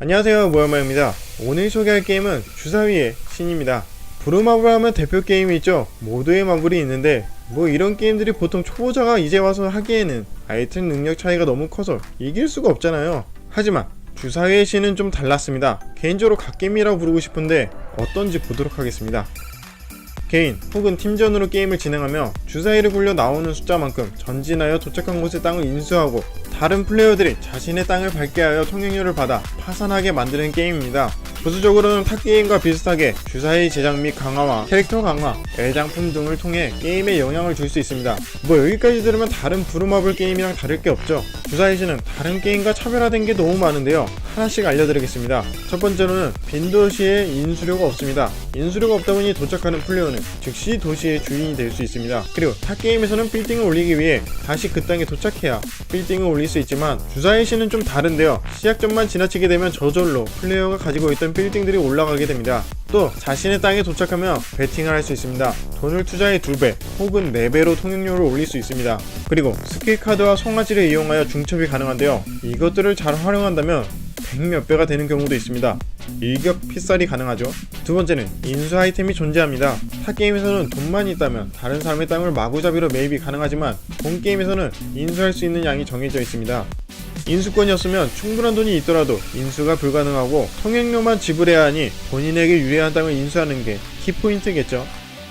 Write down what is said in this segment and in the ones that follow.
안녕하세요 모야마입니다. 오늘 소개할 게임은 주사위의 신입니다. 부루마블 하면 대표 게임이 있죠. 모두의 마블이 있는데 뭐 이런 게임들이 보통 초보자가 이제 와서 하기에는 아이템 능력 차이가 너무 커서 이길 수가 없잖아요. 하지만 주사위의 신은 좀 달랐습니다. 개인적으로 갓게임이라고 부르고 싶은데 어떤지 보도록 하겠습니다. 개인 혹은 팀전으로 게임을 진행하며 주사위를 굴려 나오는 숫자만큼 전진하여 도착한 곳의 땅을 인수하고 다른 플레이어들이 자신의 땅을 밟게 하여 통행료를 받아 파산하게 만드는 게임입니다. 부수적으로는 탑게임과 비슷하게 주사위 제작 및 강화와 캐릭터 강화, 애장품 등을 통해 게임에 영향을 줄 수 있습니다. 뭐 여기까지 들으면 다른 부루마블 게임이랑 다를 게 없죠. 주사위시는 다른 게임과 차별화된 게 너무 많은데요. 하나씩 알려드리겠습니다. 첫 번째로는 빈 도시에 인수료가 없습니다. 인수료가 없다 보니 도착하는 플레이어는 즉시 도시의 주인이 될 수 있습니다. 그리고 타 게임에서는 빌딩을 올리기 위해 다시 그 땅에 도착해야 빌딩을 올릴 수 있지만 주사위 시는 좀 다른데요. 시작점만 지나치게 되면 저절로 플레이어가 가지고 있던 빌딩들이 올라가게 됩니다. 또 자신의 땅에 도착하면 베팅을 할 수 있습니다. 돈을 투자해 2배 혹은 4배로 통행료를 올릴 수 있습니다. 그리고 스킬 카드와 송아지를 이용하여 중첩이 가능한데요. 이것들을 잘 활용한다면 100몇 배가 되는 경우도 있습니다. 일격 필살이 가능하죠. 두 번째는 인수 아이템이 존재합니다. 타 게임에서는 돈만 있다면 다른 사람의 땅을 마구잡이로 매입이 가능하지만 본 게임에서는 인수할 수 있는 양이 정해져 있습니다. 인수권이었으면 충분한 돈이 있더라도 인수가 불가능하고 통행료만 지불해야 하니 본인에게 유리한 땅을 인수하는 게 키포인트겠죠.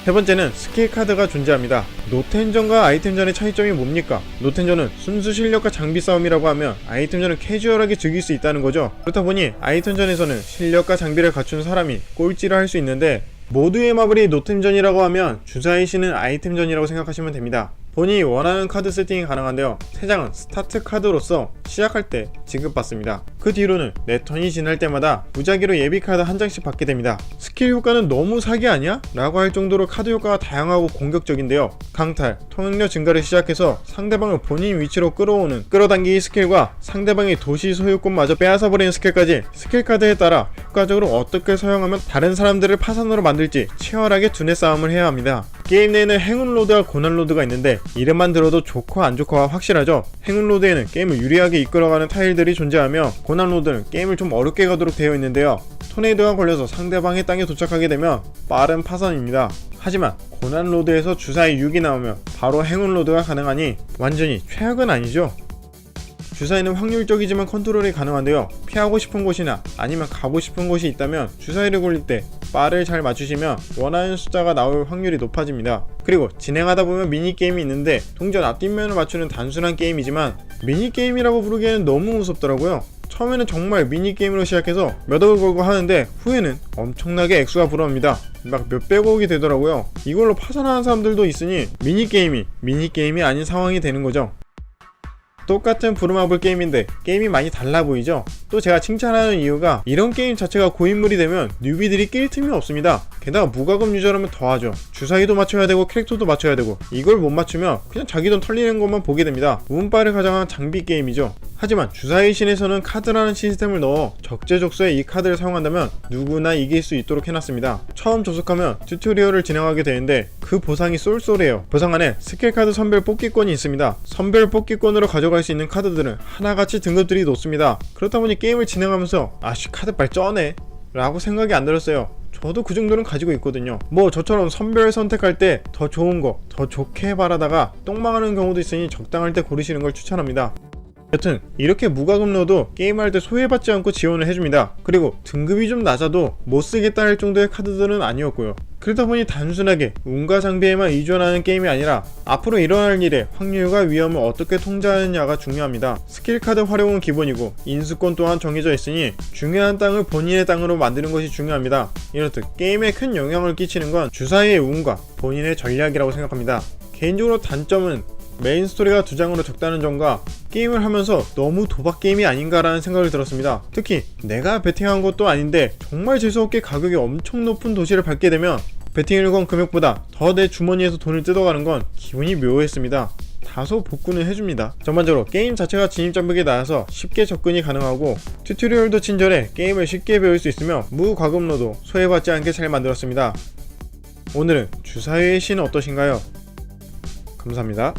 세 번째는 스킬 카드가 존재합니다. 노텐전과 아이템전의 차이점이 뭡니까? 노텐전은 순수 실력과 장비 싸움이라고 하면 아이템전은 캐주얼하게 즐길 수 있다는 거죠. 그렇다 보니 아이템전에서는 실력과 장비를 갖춘 사람이 꼴찌를 할 수 있는데 모두의 마블이 노템전이라고 하면 주사위 씨는 아이템전이라고 생각하시면 됩니다. 본인이 원하는 카드 세팅이 가능한데요. 3장은 스타트 카드로서 시작할 때 지급받습니다. 그 뒤로는 내 턴이 지날 때마다 무작위로 예비 카드 한 장씩 받게 됩니다. 스킬 효과는 너무 사기 아니야? 라고 할 정도로 카드 효과가 다양하고 공격적인데요. 강탈, 통행료 증가를 시작해서 상대방을 본인 위치로 끌어오는 끌어당기기 스킬과 상대방의 도시 소유권마저 빼앗아버리는 스킬까지 스킬 카드에 따라 효과적으로 어떻게 사용하면 다른 사람들을 파산으로 만들지 치열하게 두뇌 싸움을 해야 합니다. 게임 내에는 행운 로드와 고난 로드가 있는데 이름만 들어도 좋고 안 좋고가 확실하죠. 행운 로드에는 게임을 유리하게 이끌어가는 타일들이 존재하며 고난 로드는 게임을 좀 어렵게 가도록 되어 있는데요. 토네이도가 걸려서 상대방의 땅에 도착하게 되면 빠른 파산입니다. 하지만 고난 로드에서 주사위 6이 나오면 바로 행운 로드가 가능하니 완전히 최악은 아니죠. 주사위는 확률적이지만 컨트롤이 가능한데요. 피하고 싶은 곳이나 아니면 가고 싶은 곳이 있다면 주사위를 굴릴 때 바를 잘 맞추시면 원하는 숫자가 나올 확률이 높아집니다. 그리고 진행하다 보면 미니게임이 있는데 동전 앞뒷면을 맞추는 단순한 게임이지만 미니게임이라고 부르기에는 너무 무섭더라고요. 처음에는 정말 미니게임으로 시작해서 몇 억을 걸고 하는데 후에는 엄청나게 액수가 불어옵니다. 막 몇백억이 되더라고요. 이걸로 파산하는 사람들도 있으니 미니게임이 미니게임이 아닌 상황이 되는 거죠. 똑같은 부루마블 게임인데 게임이 많이 달라 보이죠? 또 제가 칭찬하는 이유가 이런 게임 자체가 고인물이 되면 뉴비들이 낄 틈이 없습니다. 게다가 무과금 유저라면 더하죠. 주사위도 맞춰야 되고 캐릭터도 맞춰야 되고 이걸 못 맞추면 그냥 자기 돈 털리는 것만 보게 됩니다. 운빨을 가장한 장비 게임이죠. 하지만 주사위 신에서는 카드라는 시스템을 넣어 적재적소에 이 카드를 사용한다면 누구나 이길 수 있도록 해놨습니다. 처음 접속하면 튜토리얼을 진행하게 되는데 그 보상이 쏠쏠해요. 보상 안에 스킬 카드 선별 뽑기권이 있습니다. 선별 뽑기권으로 가져 갈수 있는 카드들은 하나같이 등급들이 높습니다. 그렇다 보니 게임을 진행하면서 아씨 카드빨 쩌네 라고 생각이 안 들었어요. 저도 그 정도는 가지고 있거든요. 뭐 저처럼 선별 선택할 때 더 좋은 거, 더 좋게 바라다가 똥망하는 경우도 있으니 적당할 때 고르시는 걸 추천합니다. 여튼 이렇게 무과금 넣어도 게임할 때 소외받지 않고 지원을 해줍니다. 그리고 등급이 좀 낮아도 못쓰겠다 할 정도의 카드들은 아니었고요. 그러다 보니 단순하게 운과 장비에만 의존하는 게임이 아니라 앞으로 일어날 일에 확률과 위험을 어떻게 통제하느냐가 중요합니다. 스킬 카드 활용은 기본이고 인수권 또한 정해져 있으니 중요한 땅을 본인의 땅으로 만드는 것이 중요합니다. 이렇듯 게임에 큰 영향을 끼치는 건 주사위의 운과 본인의 전략이라고 생각합니다. 개인적으로 단점은 메인 스토리가 두 장으로 적다는 점과 게임을 하면서 너무 도박 게임이 아닌가라는 생각을 들었습니다. 특히 내가 베팅한 것도 아닌데 정말 재수없게 가격이 엄청 높은 도시를 밟게 되면 베팅을 건 금액보다 더 내 주머니에서 돈을 뜯어가는 건 기분이 묘했습니다. 다소 복구는 해줍니다. 전반적으로 게임 자체가 진입장벽이 낮아서 쉽게 접근이 가능하고 튜토리얼도 친절해 게임을 쉽게 배울 수 있으며 무과금로도 소외받지 않게 잘 만들었습니다. 오늘은 주사위의 신 어떠신가요? 감사합니다.